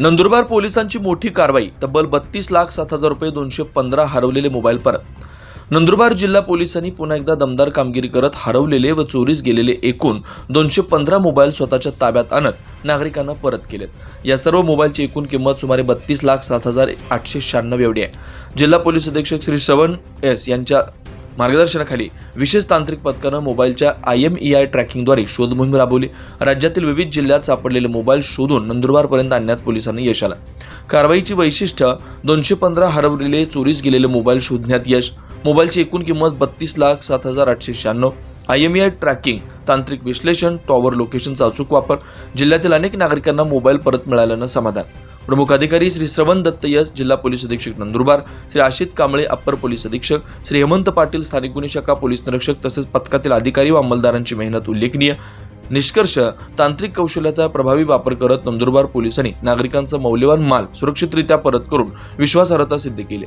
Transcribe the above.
नंदुरबार पोलिसांची मोठी कारवाई तब्बल बत्तीस लाख सात हजार रुपये दोनशे पंधरा हरवलेले मोबाईल परत. नंदुरबार जिल्हा पोलिसांनी पुन्हा एकदा दमदार कामगिरी करत हरवलेले व चोरीस गेलेले एकूण दोनशे पंधरा मोबाईल स्वतःच्या ताब्यात आणत नागरिकांना परत केलेत. या सर्व मोबाईलची एकूण किंमत सुमारे बत्तीस लाख सात हजार आठशे शहाण्णव एवढी आहे. जिल्हा पोलीस अधीक्षक श्री श्रवण एस यांच्या मार्गदर्शनाखाली विशेष तांत्रिक पथकानं मोबाईलच्या आय एम ई आय ट्रॅकिंगद्वारे शोधमोहीम राबवली. राज्यातील विविध जिल्ह्यात सापडलेले मोबाईल शोधून नंदुरबारपर्यंत आणण्यात पोलिसांनी यश आलं. कारवाईची वैशिष्ट्य दोनशे पंधरा हरवलेले चोरीस गेलेले मोबाईल शोधण्यात यश. मोबाईलची एकूण किंमत बत्तीस लाख सात हजार आठशे शहाण्णव. आय एम आय ट्रॅकिंग तांत्रिक विश्लेषण टॉवर लोकेशनचा अचूक वापर जिल्ह्यातील अनेक नागरिकांना मोबाईल परत मिळाल्यानं समाधान. प्रमुख अधिकारी श्री श्रवण दत्त यस जिल्हा पोलीस अधीक्षक नंदुरबार श्री आशित कांबळे अप्पर पोलीस अधीक्षक श्री हेमंत पाटील स्थानिक गुन्हे शाखा पोलीस निरीक्षक तसेच पथकातील अधिकारी व अंमलदारांची मेहनत उल्लेखनीय. निष्कर्ष तांत्रिक कौशल्याचा प्रभावी वापर करत नंदुरबार पोलिसांनी नागरिकांचा मौल्यवान माल सुरक्षितरित्या परत करून विश्वासार्हता सिद्ध केली.